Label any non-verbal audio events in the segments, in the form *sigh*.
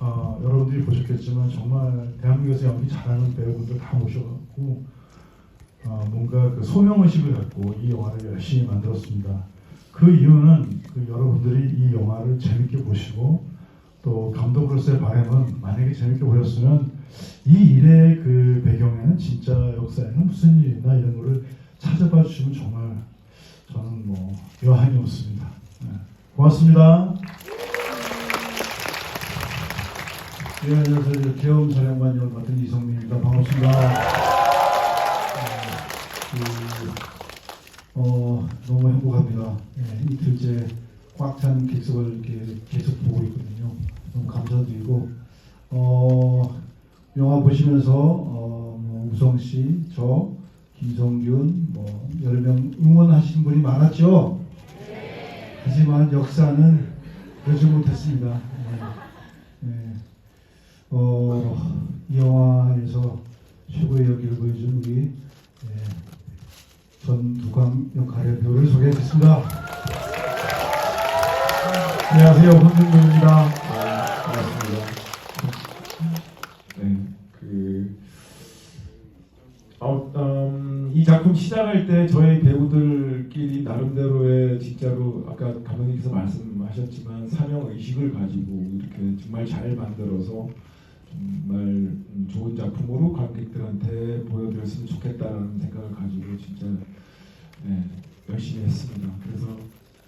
어, 여러분들이 보셨겠지만 정말 대한민국에서 연기 잘하는 배우분들 다 모셔갖고 어, 뭔가 그 소명 의식을 갖고 이 영화를 열심히 만들었습니다. 그 이유는 그 여러분들이 이 영화를 재밌게 보시고 또 감독으로서의 바람은 만약에 재밌게 보셨으면 이 일의 그 배경에는 진짜 역사에는 무슨 일이 있나 이런 거를 찾아봐 주시면 정말 저는 뭐 여한이 없습니다. 네. 고맙습니다. 예, 안녕하세요. 귀여운 사령관 역을 맡은 이성민입니다. 반갑습니다. 어, 그, 어, 너무 행복합니다. 예, 이틀째 꽉 찬 객석을 계속 보고 있거든요. 너무 감사드리고, 어, 영화 보시면서, 어, 뭐 우성 씨, 저, 김성균, 뭐, 여러 명 응원하신 분이 많았죠? 하지만 역사는 그러지 못했습니다. 예. 예. 어, 이 영화에서 최고의 연기를 보여준 우리 예, 전두광 역할의 배우를 소개했습니다. 안녕하세요, 홍준표입니다. 반갑습니다. 네, 그 어, 음, 이 작품 시작할 때 저희 배우들끼리 나름대로의 진짜로 아까 감독님께서 말씀하셨지만 사명 의식을 가지고 이렇게 정말 잘 만들어서 정말 음, 좋은 작품으로 관객들한테 보여드렸으면 좋겠다는 생각을 가지고 진짜 네, 열심히 했습니다. 그래서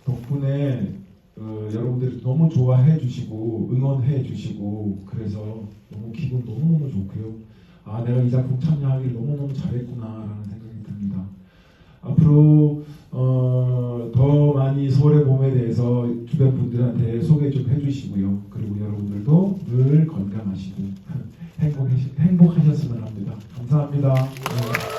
덕분에 어, 여러분들이 너무 좋아해 주시고 응원해 주시고 그래서 너무 기분 너무 너무 좋고요. 아 내가 이 작품 참여하길 너무 너무 잘했구나라는 생각이 듭니다. 앞으로 어, 더 많이 서울의 봄에 대해서 주변 분들한테 소개 좀 해주시고요. 그리고 여러분들도 늘 건강하시고 *laughs* 행복하셨으면 합니다. 감사합니다.